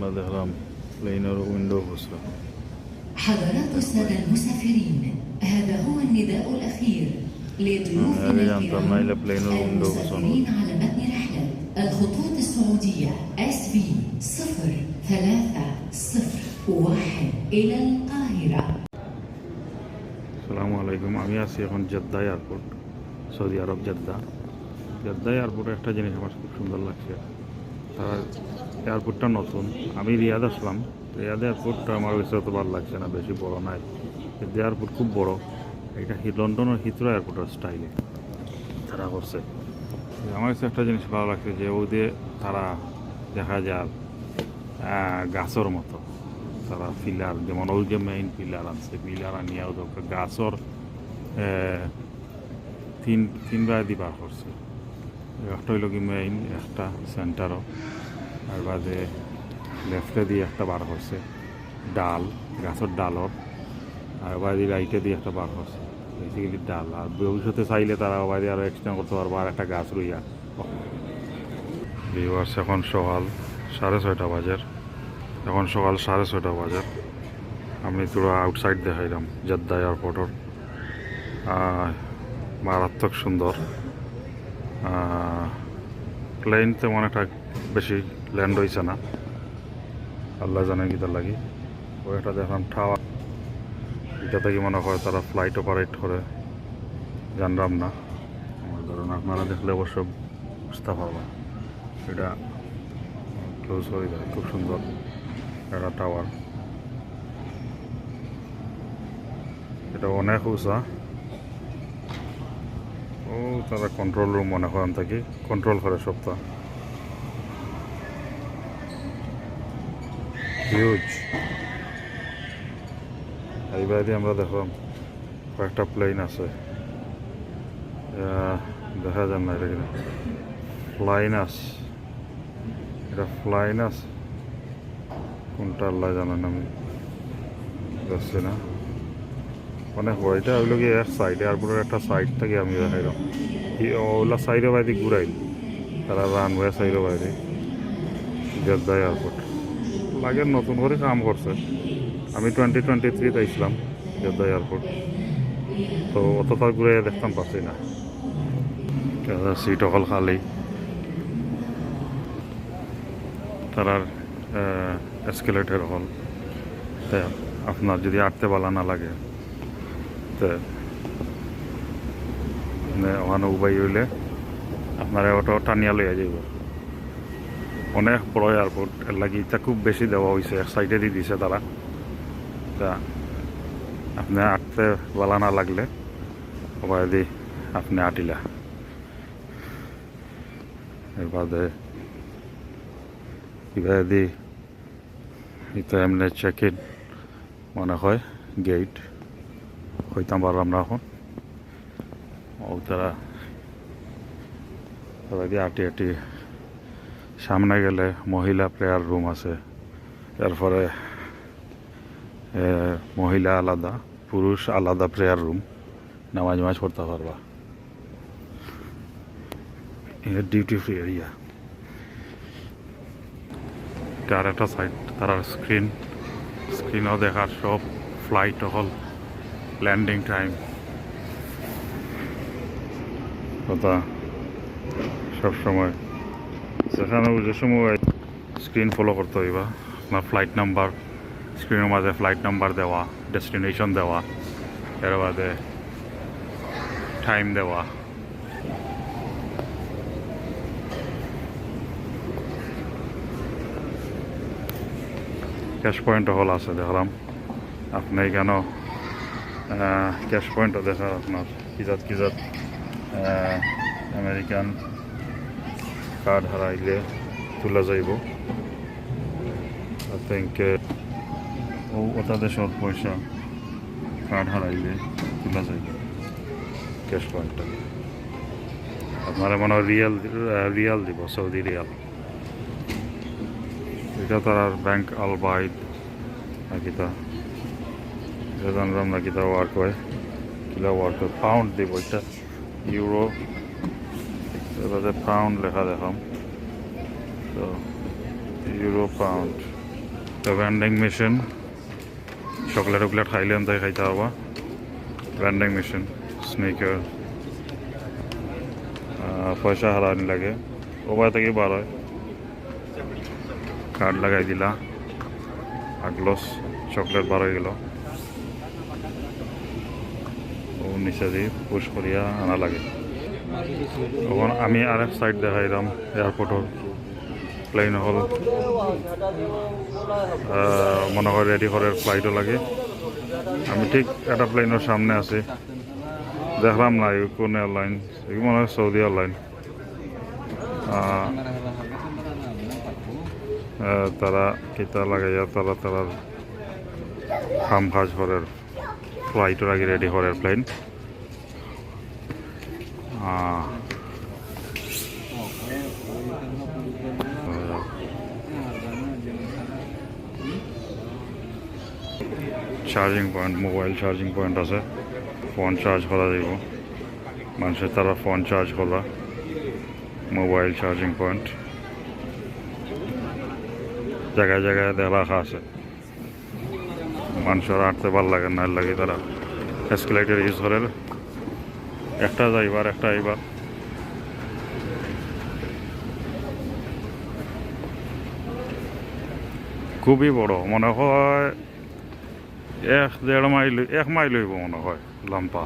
আমরা দেখলাম প্লেনের উইন্ডো খুচরা حضرات السادة المسافرين هذا هو النداء الأخير لضيوفنا هذه جانتا مايلة الكرام بلينو ويندو المسافرين على متن رحلة الخطوط السعودية اس بي صفر ثلاثة صفر واحد إلى القاهرة আসসালামু আলাইকুম আমি আছি এখন Jeddah airport Saudi Arab Jeddah Jeddah এয়ারপোর্টে একটা জিনিস আমার খুব সুন্দর লাগছে তার এয়ারপোর্টটা নতুন। আমি রিয়াদ আসলাম। রিয়াদ এয়ারপোর্টটা আমার কাছে অত ভালো লাগছে না, বেশি বড় নাই কিন্তু এয়ারপোর্ট খুব বড়। এটা হি- লন্ডনের হিথ্রো এয়ারপোর্টের স্টাইলে তারা করছে। আমার কাছে একটা জিনিস ভালো লাগছে যে ওদের তারা দেখা যায় গাছের মতো। তারা পিলার, যেমন ওই যে মেইন পিলার আছে, পিলার আনিয়া ওদের গাছর তিন তিনবার দিবার করছে। একটা হইল কি মেইন একটা সেন্টারও আর বাদে লেফটে দিয়ে একটা বার করছে ডাল গাছের ডালর আর বাদি রাইটে দিয়ে একটা বার করছে বেসিক্যালি ডাল। আর ভবিষ্যতে চাইলে তারা বাদি আরও এক্সটেন্ড করতে পারব আর একটা গাছ রইয়া ভিউয়ার্স এখন সকাল সাড়ে ছয়টা বাজার এখন সকাল সাড়ে ছয়টা বাজার আমি তোরা আউটসাইড দেখাইলাম জেদ্দা এয়ারপোর্টর মারাত্মক সুন্দর প্লেন তেমন একটা বেশি ল্যান্ড হয়েছে না। আল্লাহ জানে লাগি। ওই একটা দেখলাম টাওয়ার এটা থেকে মনে হয় তারা ফ্লাইট অপারেট করে। জানলাম না। আমার ধরুন আপনারা দেখলে অবশ্য বুঝতে পারবেন। এটা ক্লোজ হয়ে যায়। খুব সুন্দর একটা টাওয়ার এটা অনেক উঁচা। ও, তারা কন্ট্রোল রুম মনে করেন থাকি। কন্ট্রোল করে সপ্তাহ। হিউজ এই বাইরে আমরা দেখলাম কয়েকটা প্লেন আছে। দেখা যান না এটা ফ্লাইনাস এটা ফ্লাইনাস কোনটা আল্লাহ জানেন আমি। না। বড় এটা হইল কি এক সাইড এয়ারপোর্টের একটা সাইড থেকে আমি দেখাইলাম ওগুলা সাইডে বাইরে ঘুরাই তারা রানওয়ে সাইডে বাইরে। জেদ্দা এয়ারপোর্ট লাগে নতুন করে কাম করছে। আমি টোয়েন্টি টোয়েন্টি থ্রিতে আইছিলাম জেদ্দা এয়ারপোর্ট তো অতটা ঘুরে দেখতাম পাচ্ছি না। সিট অকল খালি। তারার এসকেলেটার হল। আপনার যদি আটতে বালা না লাগে। তে মানে ওখানে উবাই হইলে আপনার অটো টানিয়া লইয়া যাইব। অনেক বড় এয়ারপোর্ট, এর লাগি এটা খুব বেশি দেওয়া হয়েছে এক সাইডে দিয়ে দিছে তারা। তা আপনি আটতে বালা না লাগলে ওবাই দি আপনি আটিলা। এর বাদে কীভাবে দি এটা এমনি চেক ইন মনে হয় গেট হইতাম পারলাম না এখন। তারা তারা দিয়ে আটি আটি সামনে গেলে মহিলা প্রেয়ার রুম আছে। এরপরে মহিলা আলাদা, পুরুষ আলাদা প্রেয়ার রুম নামাজ নামাজ পড়তে পারবা। ডিউটি ফ্রি এরিয়া তার একটা সাইড তার স্ক্রিন স্ক্রিনও দেখার সব ফ্লাইট হল ল্যান্ডিং টাইম কথা সবসময় সেখানে যে সময় স্ক্রিন ফলো করতে হইবা। আপনার ফ্লাইট নাম্বার স্ক্রিনের মাঝে ফ্লাইট নাম্বার দেওয়া ডেস্টিনেশন দেওয়া, এর বাদে টাইম দেওয়া। ক্যাশ পয়েন্টও হল আছে, দেখলাম। আপনি কেন ক্যাশ পয়েন্টও দেখার আপনার কিজাত কিজাত আমেরিকান কার্ড হারাইলে তোলা যাইব আই থিঙ্ক ও ওটা দেশের পয়সা কার্ড হারাইলে তোলা যাইব ক্যাশ পয়েন্টটা আপনারা মনে হয় রিয়াল রিয়াল দিব সৌদি রিয়াল এটা তার ব্যাংক আলবাইদ নাকিতা এটা জানলাম নাকিতা ওয়ার্ক হয় কিলা ওয়ার্ক হয় পাউন্ড দিব, এটা ইউরো পাউন্ড লেখা দেখাম। তো ইউরো পাউন্ড তো ভ্যান্ডিং মেশিন চকলেট উকলেট খাইলে তাই খাইতে হবা। ভ্যান্ডিং মেশিন স্নেকার পয়সা হারানি লাগে। ওবার থেকে বার হয়। কার্ড লাগাই দিলা। আগলস চকলেট বার হয়ে গেল ও নিচে দিয়ে পুশ করিয়া আনা লাগে। তখন আমি আরেক সাইড দেখাইলাম এয়ারপোর্টর প্লেন হল। মনে হয় রেডি করার ফ্লাইটও লাগে। আমি ঠিক একটা প্লেনের সামনে আছি। দেখলাম না কোন এয়ারলাইন মনে হয় সৌদি এয়ারলাইন তারা কিতা লাগাইয়া তারা তারা কাম কাজ করার ফ্লাইটের আগে রেডি করার plane charging point mobile charging point আছে। ফোন চার্জ করা যাব মানুষের তারা ফোন চার্জ করা মোবাইল চার্জিং পয়েন্ট জায়গায় জায়গায় দেখা রাখা আছে। মানুষের আটতে ভালো লাগে না লাগে তারা। এসকেলেটার ইউজ করে একটা যাইবার, একটা আইবার। খুবই বড়, মনে হয় এক দেড় মাইল, এক মাইল হইব মনে হয়, লম্পা।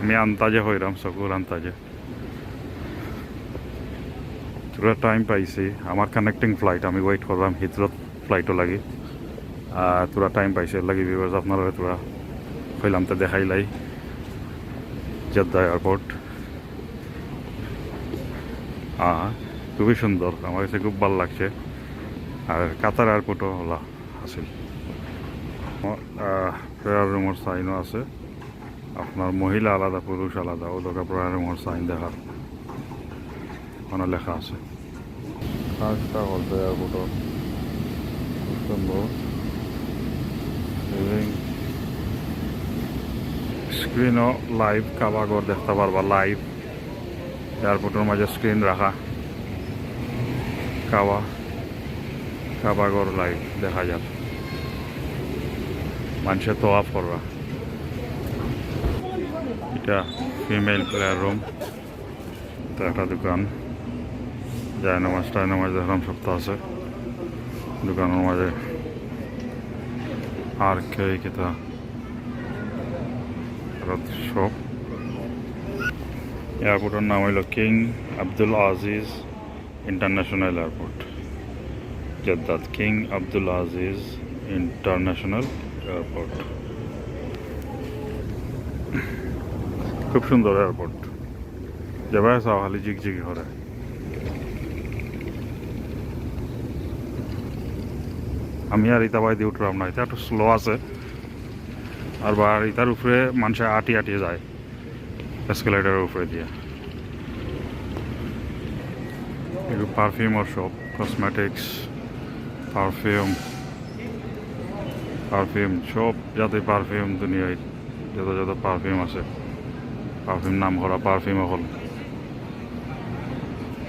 আমি আন্তাজে হইলাম চকুর আন্তাজে তোরা টাইম পাইছি, আমার কানেক্টিং ফ্লাইট আমি ওয়েট করলাম হিথরত ফ্লাইটও লাগি। আর তোরা টাইম পাইছে লাগি বিকজ আপনারা তোরা হইলাম তো দেখাইলাই। জেদ্দা এয়ারপোর্ট হ্যাঁ খুবই সুন্দর। আমার কাছে খুব ভালো লাগছে। আর কাতার এয়ারপোর্টও হলা, আছিল। প্রেয়ার রুমের সাইনও আছে। আপনার মহিলা আলাদা, পুরুষ আলাদা। ওদের প্রেয়ার রুমের সাইন দেখার ওখানে লেখা আছে। কাজটা হলতে এয়ারপোর্টর খুব সুন্দর। স্ক্রিনও লাইভ কাবাগর দেখতে পারবা লাইভ এয়ারপোর্টের মাঝে স্ক্রিন রাখা। কাবা কাবাগর লাইভ দেখা যাক। মানুষের তো অফ করবা। এটা ফিমেল প্লেয়ার রুম তো একটা দোকান। যায় নামাজ, টায় নামাজ দেখলাম, সপ্তাহ আছে। দোকানের মাঝে আর কে কিতা? শপ এয়ারপোর্টের নাম হইল King Abdul Aziz International airport. জেদ্দাত King Abdul Aziz International airport. খুব সুন্দর এয়ারপোর্ট। যাবে খালি জিগজিগি করে। আমি আর ইতা বাই দিয়ে উঠলাম না, এটা একটু স্লো আছে। আর বা ইতার উপরে মানুষে আটি আটিয়ে যায়। এসকেলেটারের উপরে দিয়ে। এগুলো পারফিউমের শপ কসমেটিক্স পারফিউম পারফিউম সব যাতে পারফিউম দুনিয়ায় যত যত পারফিউম আছে। পারফিউম নাম করা পারফিউম হল।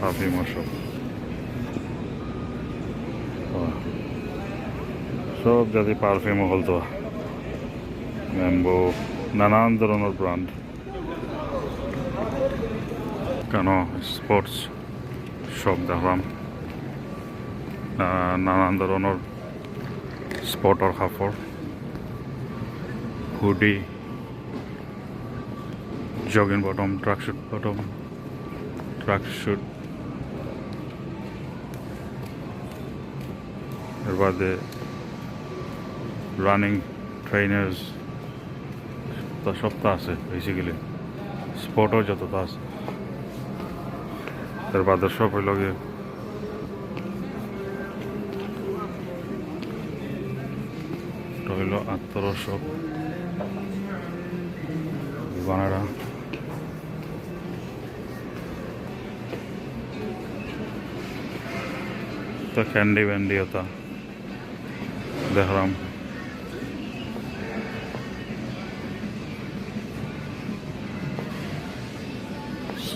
পারফিউমের সব সব জাতি পারফিউম হল তো। ম্যাম্বো নানান ধরনের ব্র্যান্ড কেন স্পোর্টস সব দেখলাম নানান ধরনের স্পটর কাপড় hoodie jogging bottom track suit bottom track suit এর বাদে রানিং ট্রেনার্স তা সবটা আছে বেসিক্যালি স্পটও যতটা আছে। এর বাদে সব হইল গিয়ে। হইল তো ক্যান্ডি ব্যান্ডি হতা দেখলাম।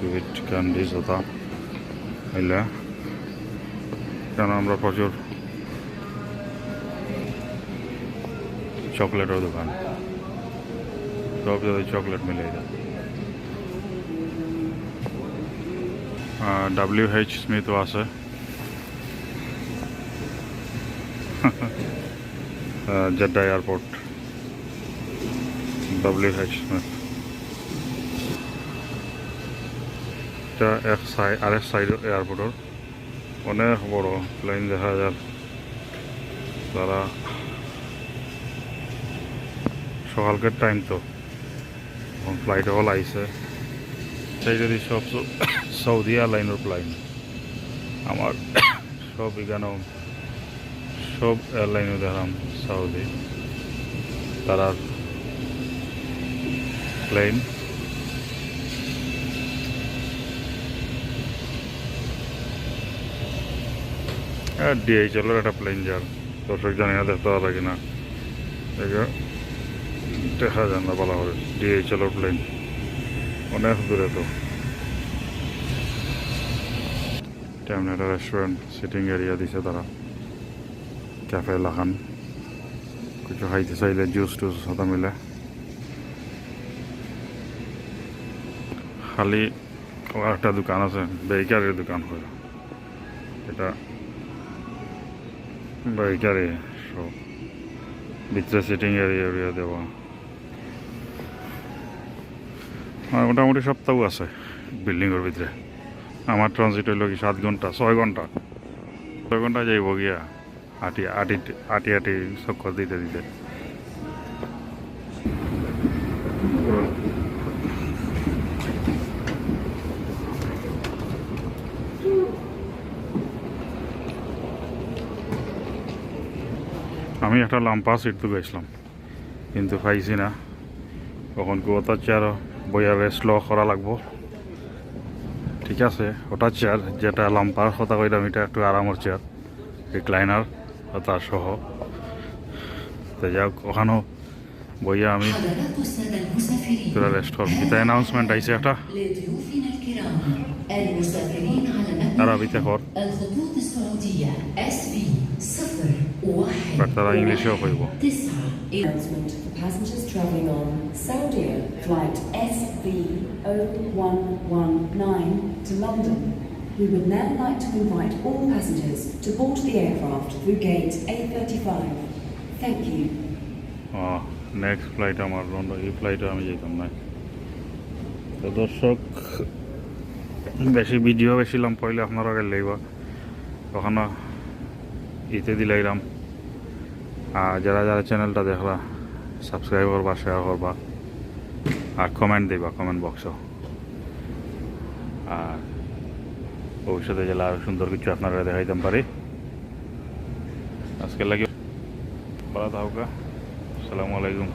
সুইট ক্যান্ডিজ হতা হইলে কেন আমরা প্রচুর চকলেটের দোকান। সব জায়গায় চকলেট মিলে যায় ডাব্লিউ এইচ স্মিথও আছে। Jeddah airport W H Smith এটা এক সাইড আরেক সাইড এয়ারপোর্টের। অনেক বড় প্লেন দেখা যায়। তারা সকালকের টাইম তো। এখন ফ্লাইট হল আইসে সেই যদি সব সৌদি এয়ারলাইনের ফ্লাইট আমার সব এখানেও সব এয়ারলাইনে দেখলাম সৌদি। তারা প্লেন ডিএইচএলের একটা প্লেন যার দর্শক জানি না দেখতে পারবে কিনা। দেখা যায় না বলা হবে। ডিএইচএলের প্লেন অনেক দূরে তো। তেমন একটা রেস্টুরেন্ট সিটিং এরিয়া দিছে তারা। ক্যাফে লাগান কিছু খাইতে চাইলে জুস টুস সাদা মিলে। খালি একটা দোকান আছে বেকারের দোকান হয়। এটা বেকারি সব ভিতরে সিটিং এরিয়া এরিয়া দেওয়া আর মোটামুটি সপ্তাহ আছে বিল্ডিংয়ের ভিতরে। আমার ট্রানজিট হইল কি সাত ঘণ্টা, ছয় ঘণ্টা। ছয় ঘণ্টা যাইব গিয়া, আটি আটি আটি আটি চক্কর দিতে দিতে। একটা লাম্পা সিট তো গেছিলাম কিন্তু পাইছি না তখন ওটা চেয়ার বইয়া রেস্ট ল করা লাগবো ঠিক আছে ওটা চেয়ার যেটা লাম্পার কথা কইলাম এটা একটু আরামের চেয়ার রিক্লাইনার তার সহ তো যাক ওখানেও বইয়া আমি حضرات السادة المسافرين তোরা রেস্ট করব এটা অ্যানাউন্সমেন্ট আইছে একটা لضيوفنا الكرام المسافرين على متن আরবিতে কর الخطوط السعودية اس Barcelona İngilizce okuyup bu. This announcement for passengers traveling on Saudia flight SV0119 to London. We would now like to invite all passengers to board the aircraft through gate A35. Thank you. Ah, next flight আমার London এই ফ্লাইটে আমি যেতাম না তো দর্শক বেশি video বেশি লম্পাইলে আপনারা গেলেই বা কখনো ইতে দিলাইলাম আর যারা যারা চ্যানেলটা দেখলা সাবস্ক্রাইব করবা শেয়ার করবা, আর কমেন্ট দিবা কমেন্ট বক্স আর ভবিষ্যতে জেলা আরও সুন্দর কিছু আপনারা দেখাইতাম পারি। আজকে লাগে ভালো থাকুকা আসসালামু আলাইকুম।